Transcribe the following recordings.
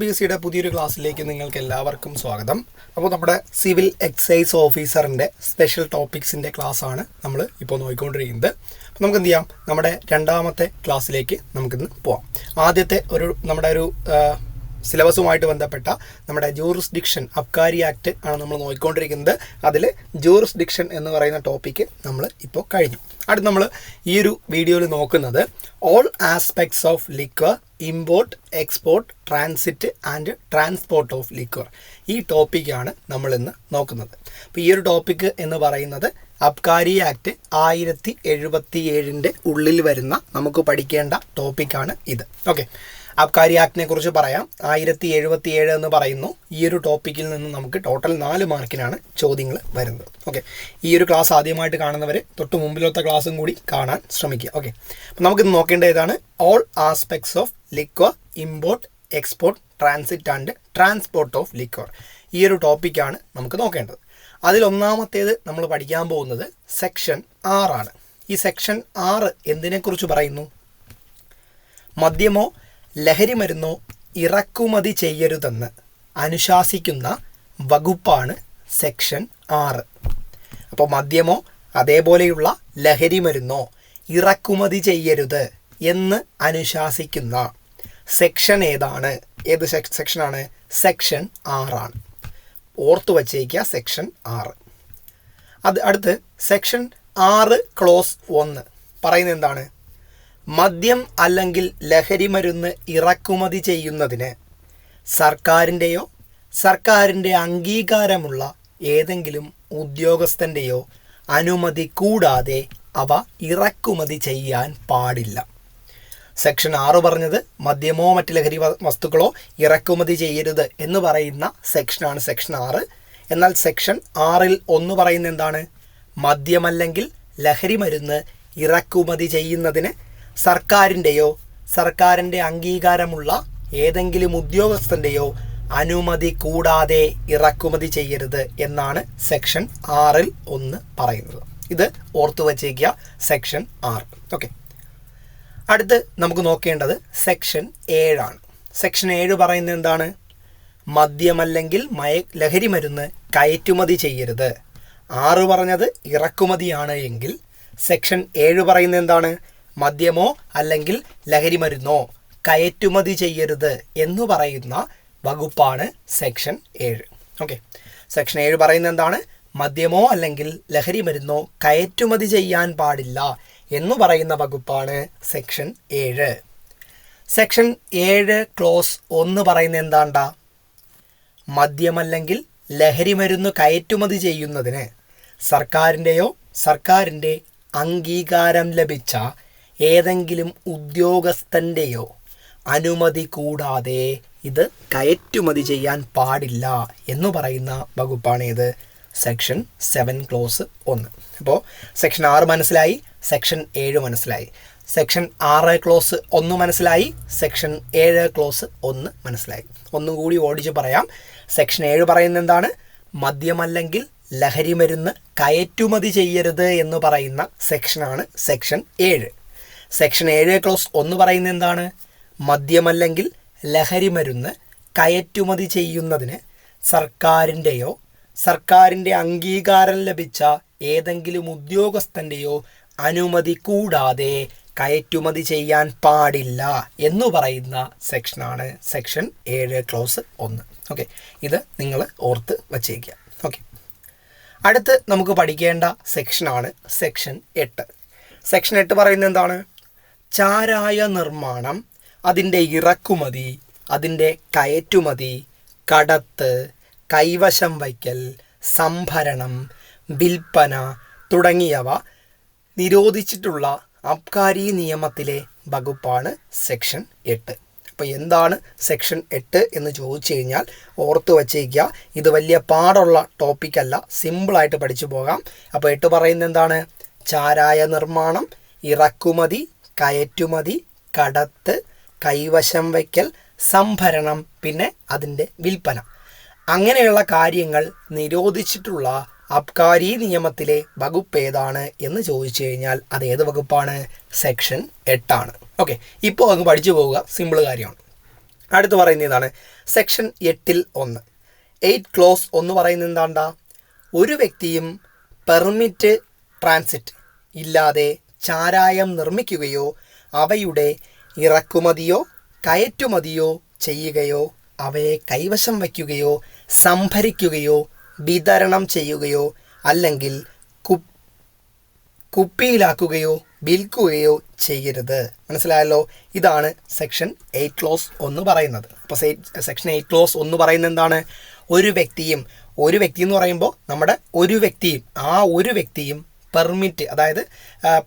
B സിയുടെ പുതിയൊരു ക്ലാസ്സിലേക്ക് നിങ്ങൾക്ക് എല്ലാവർക്കും സ്വാഗതം. അപ്പോൾ നമ്മുടെ സിവിൽ എക്സൈസ് ഓഫീസറിന്റെ സ്പെഷ്യൽ ടോപ്പിക്സിന്റെ ആണ് നമ്മൾ ഇപ്പോൾ നോക്കിക്കൊണ്ടിരിക്കുന്നത് അപ്പോൾ നമുക്ക് എന്ത് ചെയ്യാം? നമ്മുടെ രണ്ടാമത്തെ ക്ലാസ്സിലേക്ക് നമുക്കിന്ന് പോവാം. ആദ്യത്തെ ഒരു നമ്മുടെ ഒരു സിലബസുമായിട്ട് ബന്ധപ്പെട്ട നമ്മുടെ ജൂറിസ്ഡിക്ഷൻ അബ്കാരി ആക്ട് ആണ് നമ്മൾ നോക്കിക്കൊണ്ടിരിക്കുന്നത്. അതിൽ ജൂറിസ്ഡിക്ഷൻ എന്ന് പറയുന്ന ടോപ്പിക്ക് നമ്മൾ ഇപ്പോൾ കഴിഞ്ഞു. അടുത്ത് നമ്മൾ ഈ ഒരു വീഡിയോയിൽ നോക്കുന്നത് all aspects of liquor import export transit and transport of liquor ഈ ടോപ്പിക്കാണ് നമ്മൾ ഇന്ന് നോക്കുന്നത്. അപ്പോൾ ഈ ഒരു ടോപ്പിക്ക് എന്ന് പറയുന്നത് അബ്കാരി ആക്ട് ആയിരത്തി എഴുപത്തി ഏഴിന്റെ ഉള്ളിൽ വരുന്ന നമുക്ക് പഠിക്കേണ്ട ടോപ്പിക്കാണ് ഇത്. ഓക്കെ അബ്കാരി ആക്ടിനെ കുറിച്ച് പറയാം. ആയിരത്തി എഴുപത്തി ഏഴ് എന്ന് പറയുന്നു. ഈ ഒരു ടോപ്പിക്കിൽ നിന്ന് നമുക്ക് ടോട്ടൽ നാല് മാർക്കിനാണ് ചോദ്യങ്ങൾ വരുന്നത്. ഓക്കെ ഈ ഒരു ക്ലാസ് ആദ്യമായിട്ട് കാണുന്നവർ തൊട്ട് മുമ്പിലത്തെ ക്ലാസ്സും കൂടി കാണാൻ ശ്രമിക്കുക. ഓക്കെ അപ്പം നമുക്കിത് നോക്കേണ്ട ഏതാണ്? All aspects of liquor import export transit and transport of liquor ഈ ഒരു ടോപ്പിക്കാണ് നമുക്ക് നോക്കേണ്ടത്. അതിലൊന്നാമത്തേത് നമ്മൾ പഠിക്കാൻ പോകുന്നത് സെക്ഷൻ ആറാണ്. ഈ സെക്ഷൻ ആറ് എന്തിനെക്കുറിച്ച് പറയുന്നു? മദ്യമോ ലഹരി മരുന്നോ ഇറക്കുമതി ചെയ്യരുതെന്ന് അനുശാസിക്കുന്ന വകുപ്പാണ് സെക്ഷൻ ആറ്. അപ്പോൾ മദ്യമോ അതേപോലെയുള്ള ലഹരി മരുന്നോ ഇറക്കുമതി ചെയ്യരുത് എന്ന് അനുശാസിക്കുന്ന സെക്ഷൻ ഏതാണ്? ഏത് സെക്ഷനാണ്? സെക്ഷൻ ആറാണ്. ഓർത്തു വച്ചേക്കുക സെക്ഷൻ ആറ്. അത് അടുത്ത് സെക്ഷൻ ആറ് ക്ലോസ് ഒന്ന് പറയുന്നത് എന്താണ്? മദ്യം അല്ലെങ്കിൽ ലഹരി മരുന്ന് ഇറക്കുമതി ചെയ്യുന്നതിന് സർക്കാരിന്റെയോ സർക്കാരിന്റെ അംഗീകാരമുള്ള ഏതെങ്കിലും ഉദ്യോഗസ്ഥന്റെയോ അനുമതി കൂടാതെ അവ ഇറക്കുമതി ചെയ്യാൻ പാടില്ല. സെക്ഷൻ ആറ് പറഞ്ഞത് മദ്യമോ മറ്റ് ലഹരി വസ്തുക്കളോ ഇറക്കുമതി ചെയ്യരുത് എന്ന് പറയുന്ന സെക്ഷനാണ് സെക്ഷൻ ആറ്. എന്നാൽ സെക്ഷൻ ആറിൽ ഒന്ന് പറയുന്ന എന്താണ്? മദ്യമല്ലെങ്കിൽ ലഹരി മരുന്ന് ഇറക്കുമതി ചെയ്യുന്നതിന് സർക്കാരിന്റെയോ സർക്കാരിന്റെ അംഗീകാരമുള്ള ഏതെങ്കിലും ഉദ്യോഗസ്ഥന്റെയോ അനുമതി കൂടാതെ ഇറക്കുമതി ചെയ്യരുത് എന്നാണ് സെക്ഷൻ ആറിൽ ഒന്ന് പറയുന്നത്. ഇത് ഓർത്തു വച്ചേക്കുക സെക്ഷൻ ആറ്. ഓക്കെ. അടുത്ത് നമുക്ക് നോക്കേണ്ടത് സെക്ഷൻ ഏഴാണ്. സെക്ഷൻ ഏഴ് പറയുന്നത് എന്താണ്? മദ്യമല്ലെങ്കിൽ മയ ലഹരി മരുന്ന് കയറ്റുമതി ചെയ്യരുത്. ആറ് പറഞ്ഞത് ഇറക്കുമതിയാണ് എങ്കിൽ സെക്ഷൻ ഏഴ് പറയുന്നത് എന്താണ്? മദ്യമോ അല്ലെങ്കിൽ ലഹരി മരുന്നോ കയറ്റുമതി ചെയ്യരുത് എന്ന് പറയുന്ന വകുപ്പാണ് സെക്ഷൻ ഏഴ്. ഓക്കെ. സെക്ഷൻ ഏഴ് പറയുന്നത് എന്താണ്? മദ്യമോ അല്ലെങ്കിൽ ലഹരി മരുന്നോ കയറ്റുമതി ചെയ്യാൻ പാടില്ല എന്ന് പറയുന്ന വകുപ്പാണ് സെക്ഷൻ ഏഴ്. സെക്ഷൻ ഏഴ് ക്ലോസ് ഒന്ന് പറയുന്ന എന്താണ്ടാ? മദ്യമല്ലെങ്കിൽ ലഹരി മരുന്ന് കയറ്റുമതി ചെയ്യുന്നതിന് സർക്കാരിന്റെയോ സർക്കാരിന്റെ അംഗീകാരം ലഭിച്ച ഏതെങ്കിലും ഉദ്യോഗസ്ഥന്റെയോ അനുമതി കൂടാതെ ഇത് കയറ്റുമതി ചെയ്യാൻ പാടില്ല എന്ന് പറയുന്ന വകുപ്പാണ് ഇത്. സെക്ഷൻ സെവൻ ക്ലോസ് ഒന്ന്. അപ്പോൾ സെക്ഷൻ ആറ് മനസ്സിലായി സെക്ഷൻ ഏഴ് മനസ്സിലായി. സെക്ഷൻ ആറ് ക്ലോസ് ഒന്ന് മനസ്സിലായി സെക്ഷൻ ഏഴ് ക്ലോസ് ഒന്ന് മനസ്സിലായി. ഒന്നും കൂടി ഓടിച്ച് പറയാം. സെക്ഷൻ ഏഴ് പറയുന്ന എന്താണ്? മദ്യമല്ലെങ്കിൽ ലഹരി മരുന്ന് കയറ്റുമതി ചെയ്യരുത് എന്ന് പറയുന്ന സെക്ഷനാണ് സെക്ഷൻ ഏഴ്. സെക്ഷൻ ഏഴ് ക്ലോസ് ഒന്ന് പറയുന്നത് എന്താണ്? മദ്യമല്ലെങ്കിൽ ലഹരി മരുന്ന് കയറ്റുമതി ചെയ്യുന്നതിന് സർക്കാരിന്റെയോ സർക്കാരിന്റെ അംഗീകാരം ലഭിച്ച ഏതെങ്കിലും ഉദ്യോഗസ്ഥന്റെയോ അനുമതി കൂടാതെ കയറ്റുമതി ചെയ്യാൻ പാടില്ല എന്ന് പറയുന്ന സെക്ഷനാണ് സെക്ഷൻ ഏഴ് ക്ലോസ് ഒന്ന്. ഓക്കെ ഇത് നിങ്ങൾ ഓർത്ത് വച്ചേക്കുക. ഓക്കെ അടുത്ത് നമുക്ക് പഠിക്കേണ്ട സെക്ഷനാണ് സെക്ഷൻ എട്ട്. സെക്ഷൻ എട്ട് പറയുന്നത് എന്താണ്? ചാരായ നിർമ്മാണം അതിന്റെ ഇറക്കുമതി അതിന്റെ കയറ്റുമതി കടത്ത് കൈവശം വയ്ക്കൽ സംഭരണം വിൽപ്പന തുടങ്ങിയവ നിരോധിച്ചിട്ടുള്ള അബ്കാരി നിയമത്തിലെ വകുപ്പാണ് സെക്ഷൻ എട്ട്. അപ്പോൾ എന്താണ് സെക്ഷൻ എട്ട് എന്ന് ചോദിച്ചു കഴിഞ്ഞാൽ ഓർത്ത് വച്ചേക്കുക ഇത് വലിയ പാടുള്ള ടോപ്പിക്കല്ല സിമ്പിളായിട്ട് പഠിച്ചു പോകാം. അപ്പോൾ എട്ട് പറയുന്നത് എന്താണ്? ചാരായ നിർമ്മാണം ഇറക്കുമതി കയറ്റുമതി കടത്ത് കൈവശം വയ്ക്കൽ സംഭരണം പിന്നെ അതിന്റെ വിൽപ്പന. അങ്ങനെയുള്ള കാര്യങ്ങൾ നിരോധിച്ചിട്ടുള്ള അബ്കാരി നിയമത്തിലെ വകുപ്പ് ഏതാണ് എന്ന് ചോദിച്ചു കഴിഞ്ഞാൽ അത് ഏത് വകുപ്പാണ്? സെക്ഷൻ എട്ടാണ്. ഓക്കെ ഇപ്പോൾ അങ്ങ് പഠിച്ചു പോവുക. സിമ്പിൾ കാര്യമാണ്. അടുത്ത് പറയുന്ന ഇതാണ്. സെക്ഷൻ എട്ടിൽ ഒന്ന്. എയ്റ്റ് ക്ലോസ് ഒന്ന് പറയുന്നത് എന്താണ്ടാ? ഒരു വ്യക്തിയും പെർമിറ്റ് ട്രാൻസിറ്റ് ഇല്ലാതെ ചാരായം നിർമ്മിക്കുകയോ അവയുടെ ഇറക്കുമതിയോ കയറ്റുമതിയോ ചെയ്യുകയോ അവയെ കൈവശം വയ്ക്കുകയോ സംഭരിക്കുകയോ വിതരണം ചെയ്യുകയോ അല്ലെങ്കിൽ കുപ്പിയിലാക്കുകയോ വിൽക്കുകയോ ചെയ്യരുത്. മനസ്സിലായല്ലോ? ഇതാണ് സെക്ഷൻ എയ്റ്റ് ക്ലോസ് ഒന്ന് പറയുന്നത്. അപ്പോൾ സെക്ഷൻ എയ്റ്റ് ക്ലോസ് ഒന്ന് പറയുന്നത് എന്താണ്? ഒരു വ്യക്തിയും ഒരു വ്യക്തി എന്ന് പറയുമ്പോൾ നമ്മുടെ ഒരു വ്യക്തിയും ആ ഒരു വ്യക്തിയും പെർമിറ്റ് അതായത്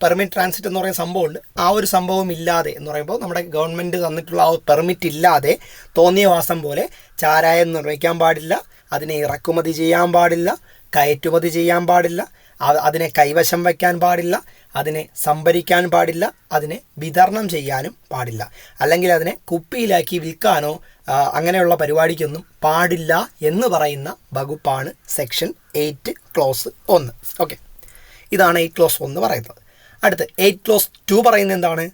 പെർമിറ്റ് ട്രാൻസിറ്റ് എന്ന് പറയുന്ന സംഭവമുണ്ട്. ആ ഒരു സംഭവം ഇല്ലാതെ എന്ന് പറയുമ്പോൾ നമ്മുടെ ഗവൺമെന്റ് തന്നിട്ടുള്ള ആ പെർമിറ്റ് ഇല്ലാതെ തോന്നിയ വാസം പോലെ ചാരായം നിർമ്മിക്കാൻ പാടില്ല അതിനെ ഇറക്കുമതി ചെയ്യാൻ പാടില്ല കയറ്റുമതി ചെയ്യാൻ പാടില്ല അതിനെ കൈവശം വയ്ക്കാൻ പാടില്ല അതിനെ സംഭരിക്കാൻ പാടില്ല അതിനെ വിതരണം ചെയ്യാനും പാടില്ല. അല്ലെങ്കിൽ അതിനെ കുപ്പിയിലാക്കി വിൽക്കാനോ അങ്ങനെയുള്ള പരിപാടിക്കൊന്നും പാടില്ല എന്ന് പറയുന്ന വകുപ്പാണ് സെക്ഷൻ എയ്റ്റ് ക്ലോസ് ഒന്ന്. ഓക്കെ. ഇതാണ് എയ്റ്റ് ക്ലോസ് ഒന്ന് പറയുന്നത്. അടുത്ത് എയ്റ്റ് ക്ലോസ് ടു പറയുന്നത് എന്താണ്?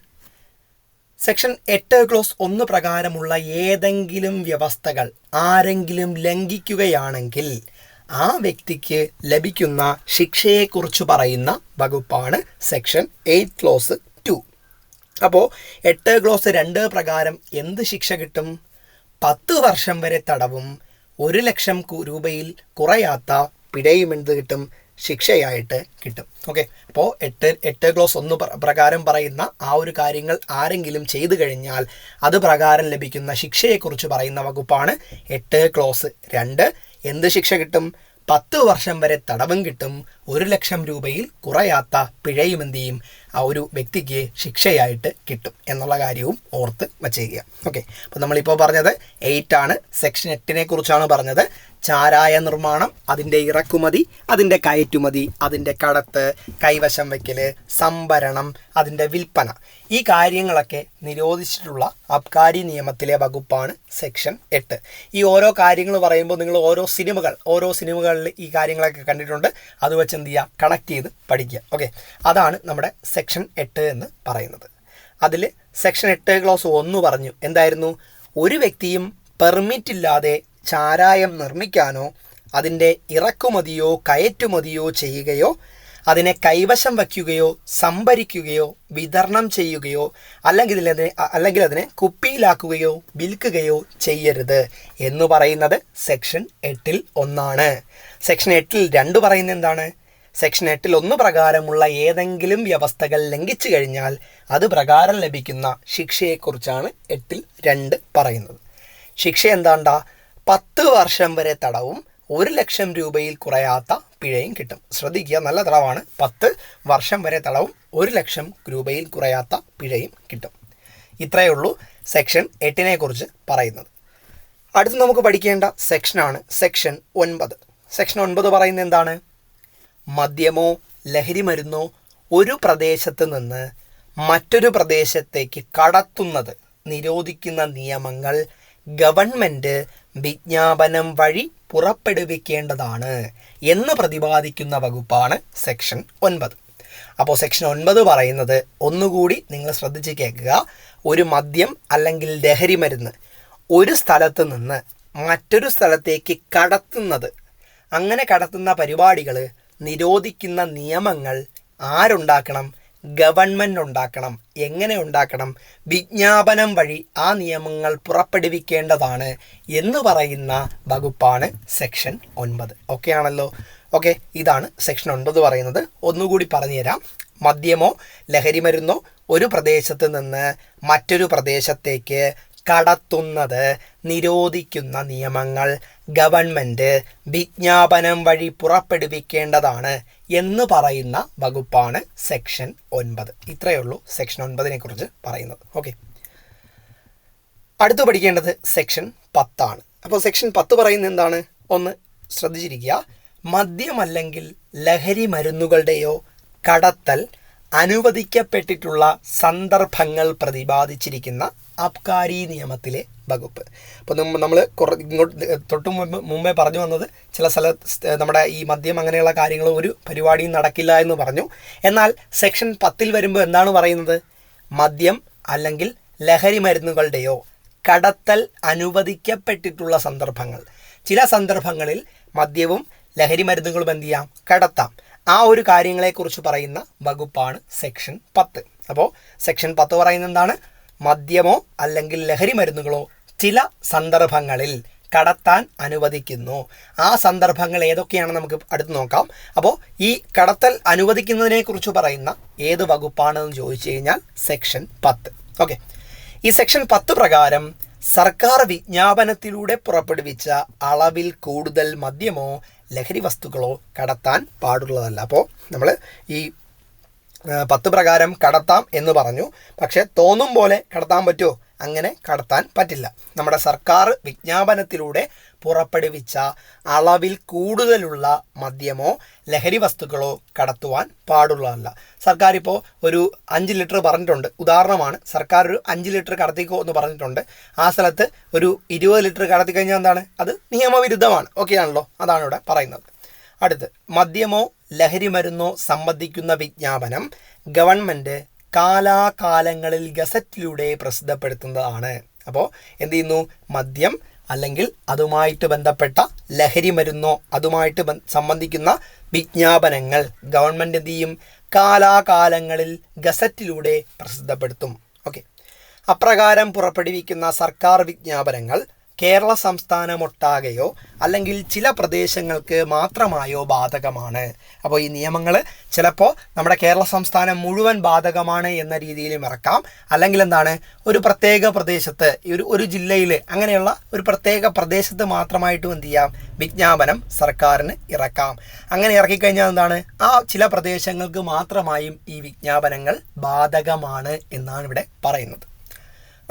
സെക്ഷൻ എട്ട് ക്ലോസ് ഒന്ന് പ്രകാരമുള്ള ഏതെങ്കിലും വ്യവസ്ഥകൾ ആരെങ്കിലും ലംഘിക്കുകയാണെങ്കിൽ ആ വ്യക്തിക്ക് ലഭിക്കുന്ന ശിക്ഷയെക്കുറിച്ച് പറയുന്ന വകുപ്പാണ് സെക്ഷൻ എയ്റ്റ് ക്ലോസ് ടു അപ്പോൾ എട്ട് ക്ലോസ് രണ്ട് പ്രകാരം എന്ത് ശിക്ഷ കിട്ടും? പത്ത് വർഷം വരെ തടവും ഒരു ലക്ഷം രൂപയിൽ കുറയാത്ത പിഴയും എന്ത് കിട്ടും? ശിക്ഷയായിട്ട് കിട്ടും. ഓക്കെ അപ്പോൾ എട്ട് എട്ട് ക്ലോസ് ഒന്ന് പ്ര- പ്രകാരം പറയുന്ന ആ ഒരു കാര്യങ്ങൾ ആരെങ്കിലും ചെയ്തു കഴിഞ്ഞാൽ അത് പ്രകാരം ലഭിക്കുന്ന ശിക്ഷയെക്കുറിച്ച് പറയുന്ന വകുപ്പാണ് എട്ട് ക്ലോസ് രണ്ട്. എന്ത് ശിക്ഷ കിട്ടും? പത്ത് വർഷം വരെ തടവും കിട്ടും. ഒരു ലക്ഷം രൂപയിൽ കുറയാത്ത പിഴയും എന്ത് ചെയ്യും? ആ ഒരു വ്യക്തിക്ക് ശിക്ഷയായിട്ട് കിട്ടും എന്നുള്ള കാര്യവും ഓർത്ത് വച്ചേക്കുക. ഓക്കെ അപ്പോൾ നമ്മളിപ്പോൾ പറഞ്ഞത് എയ്റ്റ് ആണ്. സെക്ഷൻ എട്ടിനെ കുറിച്ചാണ് പറഞ്ഞത്. ചാരായ നിർമ്മാണം അതിന്റെ ഇറക്കുമതി അതിന്റെ കയറ്റുമതി അതിന്റെ കടത്ത് കൈവശം വയ്ക്കൽ സംഭരണം അതിന്റെ വിൽപ്പന. ഈ കാര്യങ്ങളൊക്കെ നിരോധിച്ചിട്ടുള്ള അബ്കാരി നിയമത്തിലെ വകുപ്പാണ് സെക്ഷൻ എട്ട് ഈ ഓരോ കാര്യങ്ങൾ പറയുമ്പോൾ നിങ്ങൾ ഓരോ സിനിമകൾ ഓരോ സിനിമകളിൽ ഈ കാര്യങ്ങളൊക്കെ കണ്ടിട്ടുണ്ട്. അത് വെച്ച് എന്ത് ചെയ്യുക? കണക്ട് ചെയ്ത് പഠിക്കുക. ഓക്കെ അതാണ് നമ്മുടെ സെക്ഷൻ എട്ട് എന്ന് പറയുന്നത്. അതിൽ സെക്ഷൻ എട്ട് ക്ലോസ് ഒന്ന് പറഞ്ഞു എന്തായിരുന്നു? ഒരു വ്യക്തിയും പെർമിറ്റ് ഇല്ലാതെ ചാരായം നിർമ്മിക്കാനോ അതിന്റെ ഇറക്കുമതിയോ കയറ്റുമതിയോ ചെയ്യുകയോ അതിനെ കൈവശം വയ്ക്കുകയോ സംഭരിക്കുകയോ വിതരണം ചെയ്യുകയോ അല്ലെങ്കിൽ അതിനെ അല്ലെങ്കിൽ അതിനെ കുപ്പിയിലാക്കുകയോ വിൽക്കുകയോ ചെയ്യരുത് എന്ന് പറയുന്നത് സെക്ഷൻ എട്ടിൽ ഒന്നാണ്. സെക്ഷൻ എട്ടിൽ രണ്ട് പറയുന്നത് എന്താണ്? സെക്ഷൻ എട്ടിൽ ഒന്ന് പ്രകാരമുള്ള ഏതെങ്കിലും വ്യവസ്ഥകൾ ലംഘിച്ചു കഴിഞ്ഞാൽ അത് പ്രകാരം ലഭിക്കുന്ന ശിക്ഷയെക്കുറിച്ചാണ് എട്ടിൽ രണ്ട് പറയുന്നത്. ശിക്ഷ എന്താണ്ട? പത്ത് വർഷം വരെ തടവും ഒരു ലക്ഷം രൂപയിൽ കുറയാത്ത പിഴയും കിട്ടും. ശ്രദ്ധിക്കുക നല്ല തടവാണ്. പത്ത് വർഷം വരെ തടവും ഒരു ലക്ഷം രൂപയിൽ കുറയാത്ത പിഴയും കിട്ടും. ഇത്രയേ ഉള്ളൂ സെക്ഷൻ എട്ടിനെ കുറിച്ച് പറയുന്നത്. അടുത്ത് നമുക്ക് പഠിക്കേണ്ട സെക്ഷനാണ് സെക്ഷൻ ഒൻപത്. സെക്ഷൻ ഒൻപത് പറയുന്നത് എന്താണ്? മദ്യമോ ലഹരിമരുന്നോ ഒരു പ്രദേശത്ത് നിന്ന് മറ്റൊരു പ്രദേശത്തേക്ക് കടത്തുന്നത് നിരോധിക്കുന്ന നിയമങ്ങൾ ഗവൺമെന്റ് വിജ്ഞാപനം വഴി പുറപ്പെടുവിക്കേണ്ടതാണ് എന്ന് പ്രതിപാദിക്കുന്ന വകുപ്പാണ് സെക്ഷൻ ഒൻപത്. അപ്പോൾ സെക്ഷൻ ഒൻപത് പറയുന്നത് ഒന്നുകൂടി നിങ്ങൾ ശ്രദ്ധിച്ച് കേൾക്കുക. ഒരു മദ്യം അല്ലെങ്കിൽ ലഹരി മരുന്ന് ഒരു സ്ഥലത്ത് നിന്ന് മറ്റൊരു സ്ഥലത്തേക്ക് കടത്തുന്നത്. അങ്ങനെ കടത്തുന്ന പരിപാടികൾ നിരോധിക്കുന്ന നിയമങ്ങൾ ആരുണ്ടാക്കണം? ഗവൺമെന്റ് ഉണ്ടാക്കണം എങ്ങനെ ഉണ്ടാക്കണം? വിജ്ഞാപനം വഴി ആ നിയമങ്ങൾ പുറപ്പെടുവിക്കേണ്ടതാണ് എന്ന് പറയുന്ന വകുപ്പാണ് സെക്ഷൻ ഒൻപത്. ഓക്കെ ആണല്ലോ? ഓക്കെ ഇതാണ് സെക്ഷൻ ഒൻപത് പറയുന്നത്. ഒന്നുകൂടി പറഞ്ഞുതരാം. മദ്യമോ ലഹരി മരുന്നോ ഒരു പ്രദേശത്ത് നിന്ന് മറ്റൊരു പ്രദേശത്തേക്ക് കടത്തുന്നത് നിരോധിക്കുന്ന നിയമങ്ങൾ ഗവൺമെന്റ് വിജ്ഞാപനം വഴി പുറപ്പെടുവിക്കേണ്ടതാണ് എന്ന് പറയുന്ന വകുപ്പാണ് സെക്ഷൻ ഒൻപത്. ഇത്രയേ ഉള്ളൂ സെക്ഷൻ ഒൻപതിനെ കുറിച്ച് പറയുന്നത്. ഓക്കെ. അടുത്ത് പഠിക്കേണ്ടത് സെക്ഷൻ പത്താണ്. അപ്പോൾ സെക്ഷൻ പത്ത് പറയുന്നത് എന്താണ്? ഒന്ന് ശ്രദ്ധിച്ചിരിക്കുക. മദ്യമല്ലെങ്കിൽ ലഹരി മരുന്നുകളുടെയോ കടത്തൽ അനുവദിക്കപ്പെട്ടിട്ടുള്ള സന്ദർഭങ്ങൾ പ്രതിപാദിച്ചിരിക്കുന്ന അബ്കാരി നിയമത്തിലെ വകുപ്പ്. അപ്പോൾ നമ്മൾ കുറ ഇങ്ങോട്ട് തൊട്ട് മുമ്പ് മുമ്പേ പറഞ്ഞു വന്നത് ചില സ്ഥല നമ്മുടെ ഈ മദ്യം അങ്ങനെയുള്ള കാര്യങ്ങൾ ഒരു പരിപാടിയും നടക്കില്ല എന്ന് പറഞ്ഞു. എന്നാൽ സെക്ഷൻ പത്തിൽ വരുമ്പോൾ എന്താണ് പറയുന്നത്? മദ്യം അല്ലെങ്കിൽ ലഹരി മരുന്നുകളുടെയോ കടത്തൽ അനുവദിക്കപ്പെട്ടിട്ടുള്ള സന്ദർഭങ്ങൾ. ചില സന്ദർഭങ്ങളിൽ മദ്യവും ലഹരി മരുന്നുകളും എന്ത് ചെയ്യാം? കടത്താം. ആ ഒരു കാര്യങ്ങളെക്കുറിച്ച് പറയുന്ന വകുപ്പാണ് സെക്ഷൻ പത്ത്. അപ്പോൾ സെക്ഷൻ പത്ത് പറയുന്നത് എന്താണ്? മദ്യമോ അല്ലെങ്കിൽ ലഹരി മരുന്നുകളോ ചില സന്ദർഭങ്ങളിൽ കടത്താൻ അനുവദിക്കുന്നു. ആ സന്ദർഭങ്ങൾ ഏതൊക്കെയാണ് നമുക്ക് അടുത്ത് നോക്കാം. അപ്പോൾ ഈ കടത്തൽ അനുവദിക്കുന്നതിനെ കുറിച്ച് പറയുന്ന ഏത് വകുപ്പാണെന്ന് ചോദിച്ചു കഴിഞ്ഞാൽ സെക്ഷൻ പത്ത്. ഓക്കെ. ഈ സെക്ഷൻ പത്ത് പ്രകാരം സർക്കാർ വിജ്ഞാപനത്തിലൂടെ പുറപ്പെടുവിച്ച അളവിൽ കൂടുതൽ മദ്യമോ ലഹരി വസ്തുക്കളോ കടത്താൻ പാടുള്ളതല്ല. അപ്പോൾ നമ്മൾ ഈ പത്ത് പ്രകാരം കടത്താം എന്ന് പറഞ്ഞു. പക്ഷേ തോന്നും പോലെ കടത്താൻ പറ്റുമോ അങ്ങനെ കടത്താൻ പറ്റില്ല. നമ്മുടെ സർക്കാർ വിജ്ഞാപനത്തിലൂടെ പുറപ്പെടുവിച്ച അളവിൽ കൂടുതലുള്ള മദ്യമോ ലഹരി വസ്തുക്കളോ കടത്തുവാൻ പാടുള്ളതല്ല. സർക്കാർ ഇപ്പോൾ ഒരു അഞ്ച് ലിറ്റർ പറഞ്ഞിട്ടുണ്ട്. ഉദാഹരണമാണ് സർക്കാർ ഒരു അഞ്ച് ലിറ്റർ കടത്തിക്കോ എന്ന് പറഞ്ഞിട്ടുണ്ട്. ആ സ്ഥലത്ത് ഒരു ഇരുപത് ലിറ്റർ കടത്തി കഴിഞ്ഞാൽ എന്താണ്? അത് നിയമവിരുദ്ധമാണ്. ഓക്കെ ആണല്ലോ? അതാണ് ഇവിടെ പറയുന്നത്. അടുത്ത് മദ്യമോ ലഹരി മരുന്നോ സംബന്ധിക്കുന്ന വിജ്ഞാപനം ഗവൺമെന്റ് കാലാകാലങ്ങളിൽ ഗസറ്റിലൂടെ പ്രസിദ്ധപ്പെടുത്തുന്നതാണ്. അപ്പോൾ എന്ത് ചെയ്യുന്നു? മദ്യം അല്ലെങ്കിൽ അതുമായിട്ട് ബന്ധപ്പെട്ട ലഹരി മരുന്നോ അതുമായിട്ട് സംബന്ധിക്കുന്ന വിജ്ഞാപനങ്ങൾ ഗവൺമെന്റ് എന്ത് ചെയ്യും? കാലാകാലങ്ങളിൽ ഗസറ്റിലൂടെ പ്രസിദ്ധപ്പെടുത്തും. ഓക്കെ. അപ്രകാരം പുറപ്പെടുവിക്കുന്ന സർക്കാർ വിജ്ഞാപനങ്ങൾ കേരള സംസ്ഥാനമൊട്ടാകെയോ അല്ലെങ്കിൽ ചില പ്രദേശങ്ങൾക്ക് മാത്രമായോ ബാധകമാണ്. അപ്പോൾ ഈ നിയമങ്ങൾ ചിലപ്പോൾ നമ്മുടെ കേരള സംസ്ഥാനം മുഴുവൻ ബാധകമാണ് എന്ന രീതിയിലും ഇറക്കാം. അല്ലെങ്കിൽ എന്താണ് ഒരു പ്രത്യേക പ്രദേശത്ത് ഒരു ഒരു ജില്ലയിൽ അങ്ങനെയുള്ള ഒരു പ്രത്യേക പ്രദേശത്ത് മാത്രമായിട്ടും എന്ത് ചെയ്യാം? വിജ്ഞാപനം സർക്കാരിന് ഇറക്കാം. അങ്ങനെ ഇറക്കിക്കഴിഞ്ഞാൽ എന്താണ് ആ ചില പ്രദേശങ്ങൾക്ക് മാത്രമായും ഈ വിജ്ഞാപനങ്ങൾ ബാധകമാണ് എന്നാണ് ഇവിടെ പറയുന്നത്.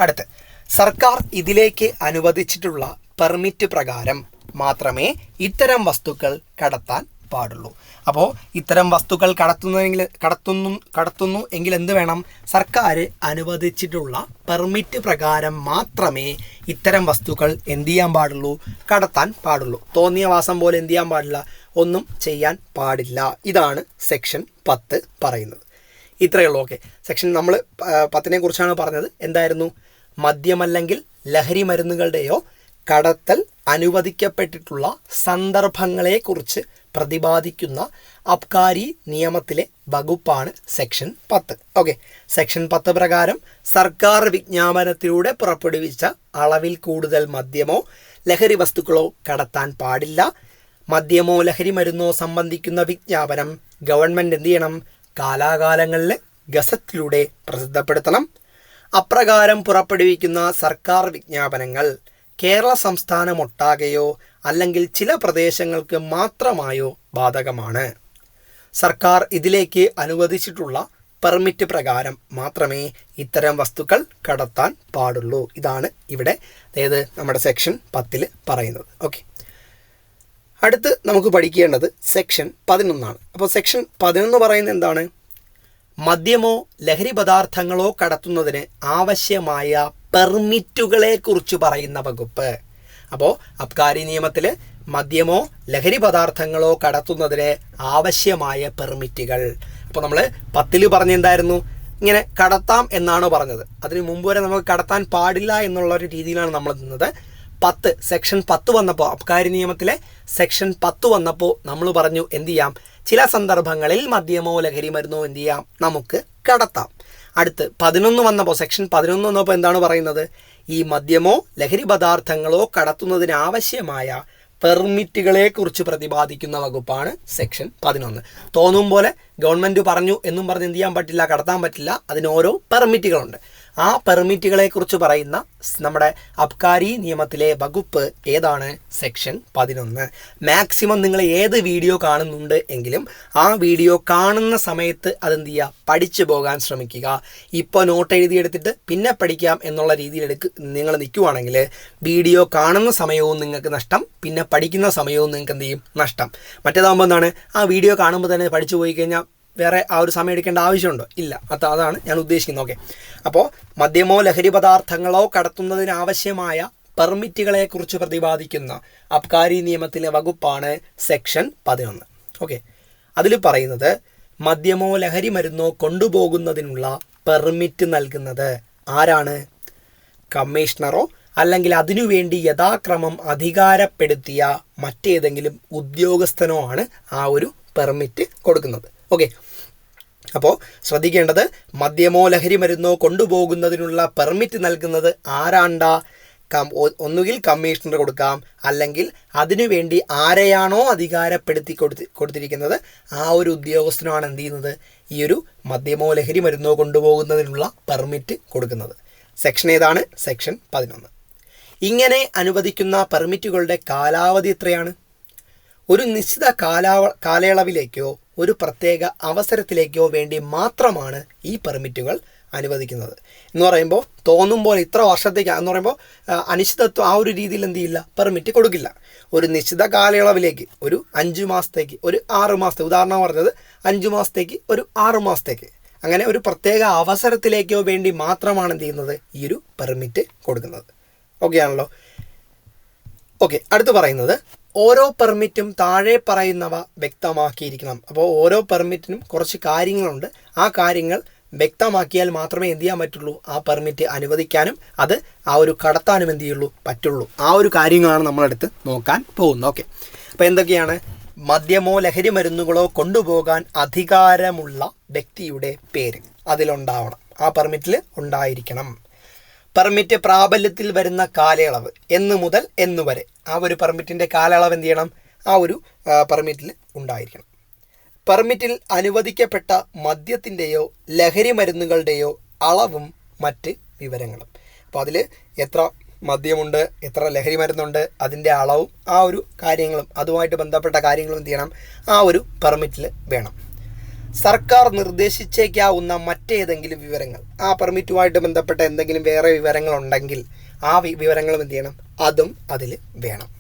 അടുത്ത് സർക്കാർ ഇതിലേക്ക് അനുവദിച്ചിട്ടുള്ള പെർമിറ്റ് പ്രകാരം മാത്രമേ ഇത്തരം വസ്തുക്കൾ കടത്താൻ പാടുള്ളൂ. അപ്പോൾ ഇത്തരം വസ്തുക്കൾ കടത്തുന്നെങ്കിൽ കടത്തുന്നു കടത്തുന്നു എങ്കിൽ എന്ത് വേണം? സർക്കാർ അനുവദിച്ചിട്ടുള്ള പെർമിറ്റ് പ്രകാരം മാത്രമേ ഇത്തരം വസ്തുക്കൾ എന്ത് ചെയ്യാൻ പാടുള്ളൂ? കടത്താൻ പാടുള്ളൂ. തോന്നിയ വാസം പോലെ എന്ത് ചെയ്യാൻ പാടില്ല? ഒന്നും ചെയ്യാൻ പാടില്ല. ഇതാണ് സെക്ഷൻ പത്ത് പറയുന്നത്. ഇത്രയേ ഉള്ളൂ. ഓക്കെ. സെക്ഷൻ നമ്മൾ പത്തിനെ കുറിച്ചാണ് പറഞ്ഞത്. എന്തായിരുന്നു? മദ്യമല്ലെങ്കിൽ ലഹരി മരുന്നുകളുടെയോ കടത്തൽ അനുവദിക്കപ്പെട്ടിട്ടുള്ള സന്ദർഭങ്ങളെക്കുറിച്ച് പ്രതിപാദിക്കുന്ന അബ്കാരി നിയമത്തിലെ വകുപ്പാണ് സെക്ഷൻ പത്ത്. ഓക്കെ. സെക്ഷൻ പത്ത് പ്രകാരം സർക്കാർ വിജ്ഞാപനത്തിലൂടെ പുറപ്പെടുവിച്ച അളവിൽ കൂടുതൽ മദ്യമോ ലഹരി വസ്തുക്കളോ കടത്താൻ പാടില്ല. മദ്യമോ ലഹരി മരുന്നോ സംബന്ധിക്കുന്ന വിജ്ഞാപനം ഗവൺമെന്റ് എന്ത് ചെയ്യണം? കാലാകാലങ്ങളിൽ ഗസറ്റിലൂടെ പ്രസിദ്ധപ്പെടുത്തണം. അപ്രകാരം പുറപ്പെടുവിക്കുന്ന സർക്കാർ വിജ്ഞാപനങ്ങൾ കേരള സംസ്ഥാനമൊട്ടാകെയോ അല്ലെങ്കിൽ ചില പ്രദേശങ്ങൾക്ക് മാത്രമായോ ബാധകമാണ്. സർക്കാർ ഇതിലേക്ക് അനുവദിച്ചിട്ടുള്ള പെർമിറ്റ് പ്രകാരം മാത്രമേ ഇത്തരം വസ്തുക്കൾ കടത്താൻ പാടുള്ളൂ. ഇതാണ് ഇവിടെ അതായത് നമ്മുടെ സെക്ഷൻ പത്തിൽ പറയുന്നത്. ഓക്കെ. അടുത്ത് നമുക്ക് പഠിക്കേണ്ടത് സെക്ഷൻ പതിനൊന്നാണ്. അപ്പോൾ സെക്ഷൻ പതിനൊന്ന് പറയുന്നത് എന്താണ്? മദ്യമോ ലഹരി പദാർത്ഥങ്ങളോ കടത്തുന്നതിന് ആവശ്യമായ പെർമിറ്റുകളെ കുറിച്ച് പറയുന്ന വകുപ്പ്. അപ്പോൾ അബ്കാരി നിയമത്തിൽ മദ്യമോ ലഹരി പദാർത്ഥങ്ങളോ കടത്തുന്നതിന് ആവശ്യമായ പെർമിറ്റുകൾ. അപ്പോൾ നമ്മൾ പത്തിൽ പറഞ്ഞെന്തായിരുന്നു? ഇങ്ങനെ കടത്താം എന്നാണ് പറഞ്ഞത്. അതിന് മുമ്പ് വരെ നമുക്ക് കടത്താൻ പാടില്ല എന്നുള്ള ഒരു രീതിയിലാണ് നമ്മൾ നിന്നത്. പത്ത് സെക്ഷൻ പത്ത് വന്നപ്പോൾ അബ്കാരി നിയമത്തിലെ സെക്ഷൻ പത്ത് വന്നപ്പോൾ നമ്മൾ പറഞ്ഞു എന്ത് ചെയ്യാം? ചില സന്ദർഭങ്ങളിൽ മദ്യമോ ലഹരി മരുന്നോ എന്ത് ചെയ്യാം? നമുക്ക് കടത്താം. അടുത്ത് പതിനൊന്ന് വന്നപ്പോൾ സെക്ഷൻ പതിനൊന്ന് വന്നപ്പോൾ എന്താണ് പറയുന്നത്? ഈ മദ്യമോ ലഹരി പദാർത്ഥങ്ങളോ കടത്തുന്നതിന് ആവശ്യമായ പെർമിറ്റുകളെ കുറിച്ച് പ്രതിപാദിക്കുന്ന വകുപ്പാണ് സെക്ഷൻ പതിനൊന്ന്. തോന്നും പോലെ ഗവൺമെന്റ് പറഞ്ഞു എന്നും പറഞ്ഞ് എന്ത് ചെയ്യാൻ പറ്റില്ല കടത്താൻ പറ്റില്ല. അതിന് ഓരോ പെർമിറ്റുകളുണ്ട്. ആ പെർമിറ്റുകളെ കുറിച്ച് പറയുന്ന നമ്മുടെ അബ്കാരി നിയമത്തിലെ വകുപ്പ് ഏതാണ്? സെക്ഷൻ പതിനൊന്ന്. മാക്സിമം നിങ്ങൾ ഏത് വീഡിയോ കാണുന്നുണ്ട് എങ്കിലും ആ വീഡിയോ കാണുന്ന സമയത്ത് അതെന്ത് ചെയ്യുക? പഠിച്ചു പോകാൻ ശ്രമിക്കുക. ഇപ്പോൾ നോട്ട് എഴുതിയെടുത്തിട്ട് പിന്നെ പഠിക്കാം എന്നുള്ള രീതിയിൽ എടുക്ക് നിങ്ങൾ നിൽക്കുവാണെങ്കിൽ വീഡിയോ കാണുന്ന സമയവും നിങ്ങൾക്ക് നഷ്ടം പിന്നെ പഠിക്കുന്ന സമയവും നിങ്ങൾക്ക് എന്ത് ചെയ്യും? നഷ്ടം. മറ്റേതാകുമ്പോൾ എന്താണ്? ആ വീഡിയോ കാണുമ്പോൾ തന്നെ പഠിച്ചു പോയി കഴിഞ്ഞാൽ വേറെ ആ ഒരു സമയം എടുക്കേണ്ട ആവശ്യമുണ്ടോ? ഇല്ല. അത് അതാണ് ഞാൻ ഉദ്ദേശിക്കുന്നത്. ഓക്കെ. അപ്പോൾ മദ്യമോ ലഹരി പദാർത്ഥങ്ങളോ കടത്തുന്നതിനാവശ്യമായ പെർമിറ്റുകളെ കുറിച്ച് പ്രതിപാദിക്കുന്ന അബ്കാരി നിയമത്തിലെ വകുപ്പാണ് സെക്ഷൻ പതിനൊന്ന്. ഓക്കെ. അതിൽ പറയുന്നത് മദ്യമോ ലഹരി മരുന്നോ കൊണ്ടുപോകുന്നതിനുള്ള പെർമിറ്റ് നൽകുന്നത് ആരാണ്? കമ്മീഷണറോ അല്ലെങ്കിൽ അതിനുവേണ്ടി യഥാക്രമം അധികാരപ്പെടുത്തിയ മറ്റേതെങ്കിലും ഉദ്യോഗസ്ഥനോ ആണ് ആ ഒരു പെർമിറ്റ് കൊടുക്കുന്നത്. ഓക്കെ. അപ്പോൾ ശ്രദ്ധിക്കേണ്ടത് മദ്യമോ ലഹരി മരുന്നോ കൊണ്ടുപോകുന്നതിനുള്ള പെർമിറ്റ് നൽകുന്നത് ആരാണ്ട? കം ഒന്നുകിൽ കമ്മീഷണർ കൊടുക്കാം. അല്ലെങ്കിൽ അതിനുവേണ്ടി ആരെയാണോ അധികാരപ്പെടുത്തി കൊടുത്തി കൊടുത്തിരിക്കുന്നത് ആ ഒരു ഉദ്യോഗസ്ഥനാണ് എന്ത് ചെയ്യുന്നത്? ഈ ഒരു മദ്യമോ ലഹരി മരുന്നോ കൊണ്ടുപോകുന്നതിനുള്ള പെർമിറ്റ് കൊടുക്കുന്നത്. സെക്ഷൻ ഏതാണ്? സെക്ഷൻ പതിനൊന്ന്. ഇങ്ങനെ അനുവദിക്കുന്ന പെർമിറ്റുകളുടെ കാലാവധി എത്രയാണ്? ഒരു നിശ്ചിത കാലാവ കാലയളവിലേക്കോ ഒരു പ്രത്യേക അവസരത്തിലേക്കോ വേണ്ടി മാത്രമാണ് ഈ പെർമിറ്റുകൾ അനുവദിക്കുന്നത്. എന്ന് പറയുമ്പോൾ തോന്നുമ്പോൾ ഇത്ര വർഷത്തേക്ക് എന്ന് പറയുമ്പോൾ അനിശ്ചിതത്വം ആ ഒരു രീതിയിൽ എന്ത് ചെയ്യില്ല പെർമിറ്റ് കൊടുക്കില്ല. ഒരു നിശ്ചിത കാലയളവിലേക്ക് ഒരു അഞ്ച് മാസത്തേക്ക് ഒരു ആറ് മാസത്തെ ഉദാഹരണം പറഞ്ഞത് അഞ്ച് മാസത്തേക്ക് ഒരു ആറ് മാസത്തേക്ക്. അങ്ങനെ ഒരു പ്രത്യേക അവസരത്തിലേക്കോ വേണ്ടി മാത്രമാണ് എന്ത് ചെയ്യുന്നത് ഈ ഒരു പെർമിറ്റ് കൊടുക്കുന്നത്. ഓക്കെ ആണല്ലോ? ഓക്കെ അടുത്ത് പറയുന്നത് ഓരോ പെർമിറ്റും താഴെ പറയുന്നവ വ്യക്തമാക്കിയിരിക്കണം. അപ്പോൾ ഓരോ പെർമിറ്റിനും കുറച്ച് കാര്യങ്ങളുണ്ട്. ആ കാര്യങ്ങൾ വ്യക്തമാക്കിയാൽ മാത്രമേ എന്ത് ചെയ്യാൻ പറ്റുള്ളൂ? ആ പെർമിറ്റ് അനുവദിക്കാനും അത് ആ ഒരു കടത്താനും എന്ത് ചെയ്യുള്ളൂ? പറ്റുള്ളൂ. ആ ഒരു കാര്യങ്ങളാണ് നമ്മളെടുത്ത് നോക്കാൻ പോകുന്നത്. ഓക്കെ. അപ്പോൾ എന്തൊക്കെയാണ്? മദ്യമോ ലഹരി മരുന്നുകളോ കൊണ്ടുപോകാൻ അധികാരമുള്ള വ്യക്തിയുടെ പേര് അതിലുണ്ടാവണം. ആ പെർമിറ്റിൽ ഉണ്ടായിരിക്കണം. പെർമിറ്റ് പ്രാബല്യത്തിൽ വരുന്ന കാലയളവ് എന്ന് മുതൽ എന്ന് വരെ. ആ ഒരു പെർമിറ്റിന്റെ കാലയളവ് എന്ത് ചെയ്യണം? ആ ഒരു പെർമിറ്റിൽ ഉണ്ടായിരിക്കണം. പെർമിറ്റിൽ അനുവദിക്കപ്പെട്ട മദ്യത്തിന്റെയോ ലഹരി മരുന്നുകളുടെയോ അളവും മറ്റ് വിവരങ്ങളും. അപ്പോൾ അതിൽ എത്ര മദ്യമുണ്ട് എത്ര ലഹരി മരുന്നുണ്ട് അതിന്റെ അളവും ആ ഒരു കാര്യങ്ങളും അതുമായിട്ട് ബന്ധപ്പെട്ട കാര്യങ്ങളും എന്ത് ചെയ്യണം? ആ ഒരു പെർമിറ്റിൽ വേണം. സർക്കാർ നിർദ്ദേശിച്ചേക്കാവുന്ന മറ്റേതെങ്കിലും വിവരങ്ങൾ. ആ പെർമിറ്റുമായിട്ട് ബന്ധപ്പെട്ട എന്തെങ്കിലും വേറെ വിവരങ്ങളുണ്ടെങ്കിൽ ആ വിവരങ്ങളും എന്ത് ചെയ്യണം? അതും അതിൽ വേണം.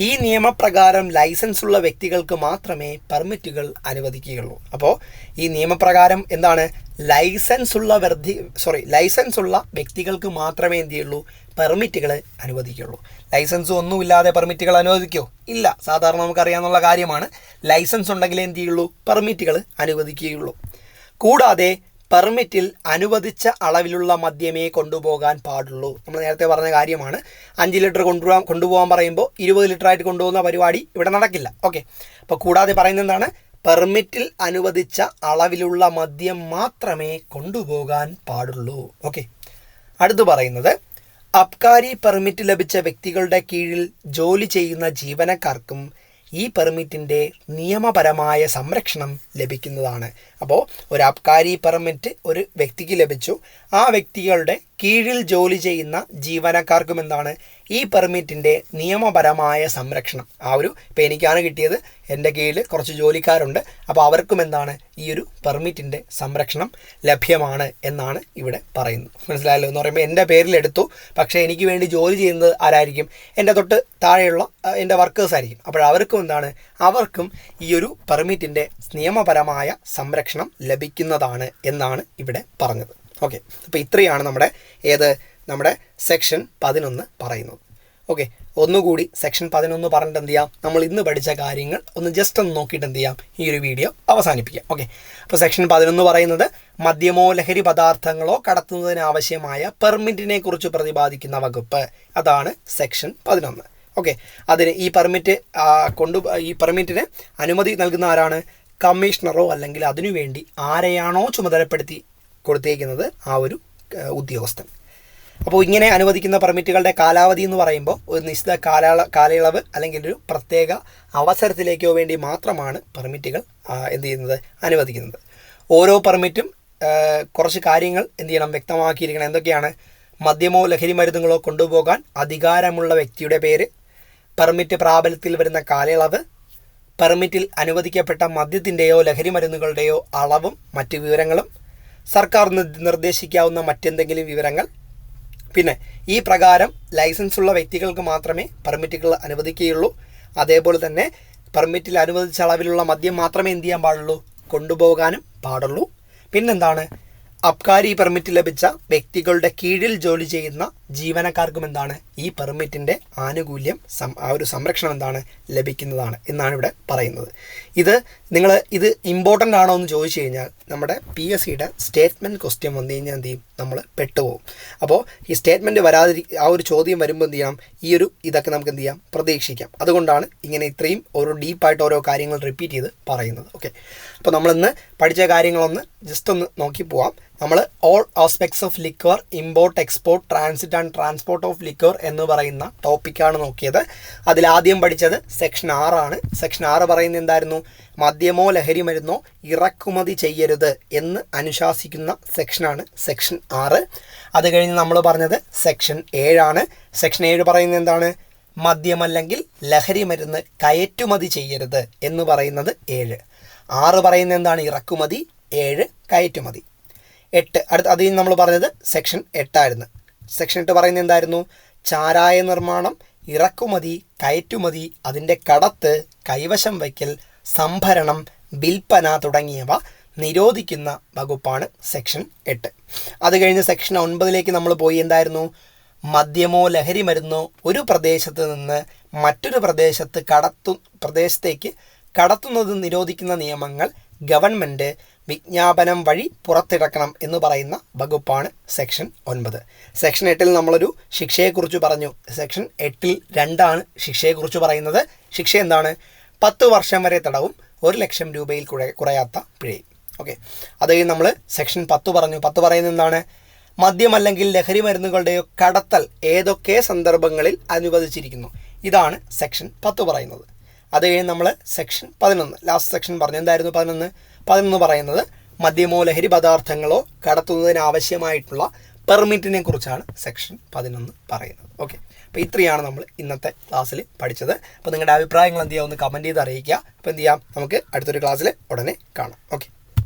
ഈ നിയമപ്രകാരം ലൈസൻസ് ഉള്ള വ്യക്തികൾക്ക് മാത്രമേ പെർമിറ്റുകൾ അനുവദിക്കുകയുള്ളൂ. അപ്പോൾ ഈ നിയമപ്രകാരം എന്താണ്? ലൈസൻസ് ഉള്ള സോറി ലൈസൻസ് ഉള്ള വ്യക്തികൾക്ക് മാത്രമേ എന്ത് ചെയ്യുള്ളൂ? പെർമിറ്റുകൾ അനുവദിക്കുകയുള്ളൂ. ലൈസൻസ് ഒന്നുമില്ലാതെ പെർമിറ്റുകൾ അനുവദിക്കുമോ ഇല്ല. സാധാരണ നമുക്കറിയാവുന്ന കാര്യമാണ്. ലൈസൻസ് ഉണ്ടെങ്കിൽ എന്ത് ചെയ്യുള്ളൂ? പെർമിറ്റുകൾ അനുവദിക്കുകയുള്ളൂ. കൂടാതെ പെർമിറ്റിൽ അനുവദിച്ച അളവിലുള്ള മദ്യമേ കൊണ്ടുപോകാൻ പാടുള്ളൂ. നമ്മൾ നേരത്തെ പറഞ്ഞ കാര്യമാണ്. അഞ്ച് ലിറ്റർ കൊണ്ടുപോകാൻ കൊണ്ടുപോകാൻ പറയുമ്പോൾ ഇരുപത് ലിറ്റർ ആയിട്ട് കൊണ്ടുപോകുന്ന പരിപാടി ഇവിടെ നടക്കില്ല. ഓക്കെ. അപ്പോൾ കൂടാതെ പറയുന്നത് എന്താണ്? പെർമിറ്റിൽ അനുവദിച്ച അളവിലുള്ള മദ്യം മാത്രമേ കൊണ്ടുപോകാൻ പാടുള്ളൂ. ഓക്കെ. അടുത്തു പറയുന്നത് അബ്കാരി പെർമിറ്റ് ലഭിച്ച വ്യക്തികളുടെ കീഴിൽ ജോലി ചെയ്യുന്ന ജീവനക്കാർക്കും ഈ പെർമിറ്റിന്റെ നിയമപരമായ സംരക്ഷണം ലഭിക്കുന്നതാണ്. അപ്പോൾ ഒരു അബ്കാരി പെർമിറ്റ് ഒരു വ്യക്തിക്ക് ലഭിച്ചു. ആ വ്യക്തികളുടെ കീഴിൽ ജോലി ചെയ്യുന്ന ജീവനക്കാർക്കും എന്താണ് ഈ പെർമിറ്റിന്റെ നിയമപരമായ സംരക്ഷണം? ആ ഒരു ഇപ്പോൾ എനിക്കാണ് കിട്ടിയത്. എന്റെ കീഴിൽ കുറച്ച് ജോലിക്കാരുണ്ട്. അപ്പോൾ അവർക്കും എന്താണ് ഈ ഒരു പെർമിറ്റിന്റെ സംരക്ഷണം ലഭ്യമാണ് എന്നാണ് ഇവിടെ പറയുന്നത്. മനസ്സിലായല്ലോ? എന്ന് പറയുമ്പോൾ എന്റെ പേരിലെടുത്തു. പക്ഷേ എനിക്ക് വേണ്ടി ജോലി ചെയ്യുന്നത് ആരായിരിക്കും? എന്റെ തൊട്ട് താഴെയുള്ള എന്റെ വർക്കേഴ്സ് ആയിരിക്കും. അപ്പോൾ അവർക്കും എന്താണ്? അവർക്കും ഈ ഒരു പെർമിറ്റിന്റെ നിയമപരമായ സംരക്ഷണം ലഭിക്കുന്നതാണ് എന്നാണ് ഇവിടെ പറഞ്ഞത്. ഓക്കെ അപ്പോൾ ഇത്രയാണ് നമ്മുടെ ഏത് നമ്മുടെ സെക്ഷൻ പതിനൊന്ന് പറയുന്നത്. ഓക്കെ ഒന്നുകൂടി സെക്ഷൻ പതിനൊന്ന് പറഞ്ഞിട്ട് എന്ത് ചെയ്യാം? നമ്മൾ ഇന്ന് പഠിച്ച കാര്യങ്ങൾ ഒന്ന് ജസ്റ്റ് ഒന്ന് നോക്കിയിട്ട് എന്ത് ചെയ്യാം? ഈ ഒരു വീഡിയോ അവസാനിപ്പിക്കാം. ഓക്കെ അപ്പോൾ സെക്ഷൻ പതിനൊന്ന് പറയുന്നത് മദ്യമോ ലഹരി പദാർത്ഥങ്ങളോ കടത്തുന്നതിന് ആവശ്യമായ പെർമിറ്റിനെ കുറിച്ച് പ്രതിപാദിക്കുന്ന വകുപ്പ്. അതാണ് സെക്ഷൻ പതിനൊന്ന്. ഓക്കെ അതിന് ഈ പെർമിറ്റ് കൊണ്ടു ഈ പെർമിറ്റിന് അനുമതി നൽകുന്ന ആരാണ്? കമ്മീഷണറോ അല്ലെങ്കിൽ അതിനുവേണ്ടി ആരെയാണോ ചുമതലപ്പെടുത്തി കൊടുത്തേക്കുന്നത് ആ ഒരു ഉദ്യോഗസ്ഥൻ. അപ്പോൾ ഇങ്ങനെ അനുവദിക്കുന്ന പെർമിറ്റുകളുടെ കാലാവധി എന്ന് പറയുമ്പോൾ ഒരു നിശ്ചിത കാലാള കാലയളവ് അല്ലെങ്കിൽ ഒരു പ്രത്യേക അവസരത്തിലേക്കോ വേണ്ടി മാത്രമാണ് പെർമിറ്റുകൾ എന്ത് ചെയ്യുന്നത്? അനുവദിക്കുന്നത്. ഓരോ പെർമിറ്റും കുറച്ച് കാര്യങ്ങൾ എന്ത് ചെയ്യണം? വ്യക്തമാക്കിയിരിക്കണം. എന്തൊക്കെയാണ്? മദ്യമോ ലഹരി മരുന്നുകളോ കൊണ്ടുപോകാൻ അധികാരമുള്ള വ്യക്തിയുടെ പേര് പെർമിറ്റ് പ്രാബല്യത്തിൽ വരുന്ന കാലയളവ് പെർമിറ്റിൽ അനുവദിക്കപ്പെട്ട മദ്യത്തിന്റെയോ ലഹരി മരുന്നുകളുടെയോ അളവും മറ്റ് വിവരങ്ങളും സർക്കാർ നിർ- നിർദ്ദേശിക്കാവുന്ന മറ്റെന്തെങ്കിലും വിവരങ്ങൾ? പിന്നെ ഈ പ്രകാരം ലൈസൻസ് ഉള്ള വ്യക്തികൾക്ക് മാത്രമേ പെർമിറ്റുകൾ അനുവദിക്കുകയുള്ളൂ. അതേപോലെ തന്നെ പെർമിറ്റിൽ അനുവദിച്ച അളവിലുള്ള മദ്യം മാത്രമേ എന്ത് ചെയ്യാൻ പാടുള്ളൂ? കൊണ്ടുപോകാനും പാടുള്ളൂ. പിന്നെന്താണ്? അബ്കാരി പെർമിറ്റ് ലഭിച്ച വ്യക്തികളുടെ കീഴിൽ ജോലി ചെയ്യുന്ന ജീവനക്കാർക്കും എന്താണ് ഈ പെർമിറ്റിന്റെ ആനുകൂല്യം ആ ഒരു സംരക്ഷണം എന്താണ് ലഭിക്കുന്നതാണ് എന്നാണ് ഇവിടെ പറയുന്നത്. ഇത് നിങ്ങൾ ഇത് ഇമ്പോർട്ടന്റ് ആണോ എന്ന് ചോദിച്ചു കഴിഞ്ഞാൽ നമ്മുടെ പി എസ് സിയുടെ സ്റ്റേറ്റ്മെന്റ് ക്വസ്റ്റ്യൻ വന്നു കഴിഞ്ഞാൽ എന്ത് ചെയ്യും? നമ്മൾ പെട്ടുപോകും. അപ്പോൾ ഈ സ്റ്റേറ്റ്മെന്റ് വരാതിരി ആ ഒരു ചോദ്യം വരുമ്പോൾ എന്ത് ചെയ്യണം? ഈ ഒരു ഇതൊക്കെ നമുക്ക് എന്ത് ചെയ്യാം? പ്രതീക്ഷിക്കാം. അതുകൊണ്ടാണ് ഇങ്ങനെ ഇത്രയും ഓരോ ഡീപ്പായിട്ട് ഓരോ കാര്യങ്ങൾ റിപ്പീറ്റ് ചെയ്ത് പറയുന്നത്. ഓക്കെ അപ്പോൾ നമ്മളിന്ന് പഠിച്ച കാര്യങ്ങളൊന്ന് ജസ്റ്റ് ഒന്ന് നോക്കി പോവാം. നമ്മൾ all aspects of liquor import export transit and transport of liquor എന്ന് പറയുന്ന ടോപ്പിക്കാണ് നോക്കിയത്. അതിലാദ്യം പഠിച്ചത് സെക്ഷൻ ആറാണ് സെക്ഷൻ ആറ് പറയുന്നത് എന്തായിരുന്നു? മദ്യമോ ലഹരി മരുന്നോ ഇറക്കുമതി ചെയ്യരുത് എന്ന് അനുശാസിക്കുന്ന സെക്ഷനാണ് സെക്ഷൻ ആറ്. അത് കഴിഞ്ഞ് നമ്മൾ പറഞ്ഞത് സെക്ഷൻ ഏഴാണ് സെക്ഷൻ ഏഴ് പറയുന്നത് എന്താണ്? മദ്യമല്ലെങ്കിൽ ലഹരി മരുന്ന് കയറ്റുമതി ചെയ്യരുത് എന്ന് പറയുന്നത് ഏഴ്. ആറ് പറയുന്നത് എന്താണ്? ഇറക്കുമതി. ഏഴ് കയറ്റുമതി. എട്ട്. അടുത്ത അതിൽ നമ്മൾ പറഞ്ഞത് സെക്ഷൻ എട്ടായിരുന്നു. സെക്ഷൻ എട്ട് പറയുന്നത് എന്തായിരുന്നു? ചാരായ നിർമ്മാണം ഇറക്കുമതി കയറ്റുമതി അതിന്റെ കടത്ത് കൈവശം വയ്ക്കൽ സംഭരണം വിൽപ്പന തുടങ്ങിയവ നിരോധിക്കുന്ന വകുപ്പാണ് സെക്ഷൻ എട്ട്. അത് കഴിഞ്ഞ് സെക്ഷൻ ഒൻപതിലേക്ക് നമ്മൾ പോയി എന്തായിരുന്നു? മദ്യമോ ലഹരി മരുന്നോ ഒരു പ്രദേശത്ത് നിന്ന് മറ്റൊരു പ്രദേശത്ത് കടത്തു പ്രദേശത്തേക്ക് കടത്തുന്നത് നിരോധിക്കുന്ന നിയമങ്ങൾ ഗവൺമെന്റ് വിജ്ഞാപനം വഴി പുറത്തിറക്കണം എന്ന് പറയുന്ന വകുപ്പാണ് സെക്ഷൻ ഒൻപത്. സെക്ഷൻ എട്ടിൽ നമ്മളൊരു ശിക്ഷയെക്കുറിച്ച് പറഞ്ഞു. സെക്ഷൻ എട്ടിൽ രണ്ടാണ് ശിക്ഷയെക്കുറിച്ച് പറയുന്നത്. ശിക്ഷ എന്താണ്? പത്ത് വർഷം വരെ തടവും ഒരു ലക്ഷം രൂപയിൽ കുറെ കുറയാത്ത പിഴയും. ഓക്കെ. അത് നമ്മൾ സെക്ഷൻ പത്ത് പറഞ്ഞു. പത്ത് പറയുന്നത് എന്താണ്? മദ്യമല്ലെങ്കിൽ ലഹരി മരുന്നുകളുടെയോ കടത്തൽ ഏതൊക്കെ സന്ദർഭങ്ങളിൽ അനുവദിച്ചിരിക്കുന്നു? ഇതാണ് സെക്ഷൻ പത്ത് പറയുന്നത്. അത് കഴിഞ്ഞ് നമ്മൾ സെക്ഷൻ പതിനൊന്ന് ലാസ്റ്റ് സെക്ഷൻ പറഞ്ഞു. എന്തായിരുന്നു പതിനൊന്ന്? പതിനൊന്ന് പറയുന്നത് മദ്യമോ ലഹരി പദാർത്ഥങ്ങളോ കടത്തുന്നതിനാവശ്യമായിട്ടുള്ള പെർമിറ്റിനെ കുറിച്ചാണ് സെക്ഷൻ പതിനൊന്ന് പറയുന്നത്. ഓക്കെ അപ്പോൾ ഇത്രയാണ് നമ്മൾ ഇന്നത്തെ ക്ലാസ്സിൽ പഠിച്ചത്. അപ്പോൾ നിങ്ങളുടെ അഭിപ്രായങ്ങൾ എന്ത് ചെയ്യുക ഒന്ന് കമന്റ് ചെയ്ത് അറിയിക്കുക. അപ്പോൾ എന്ത് ചെയ്യാം? നമുക്ക് അടുത്തൊരു ക്ലാസ്സിൽ ഉടനെ കാണാം. ഓക്കെ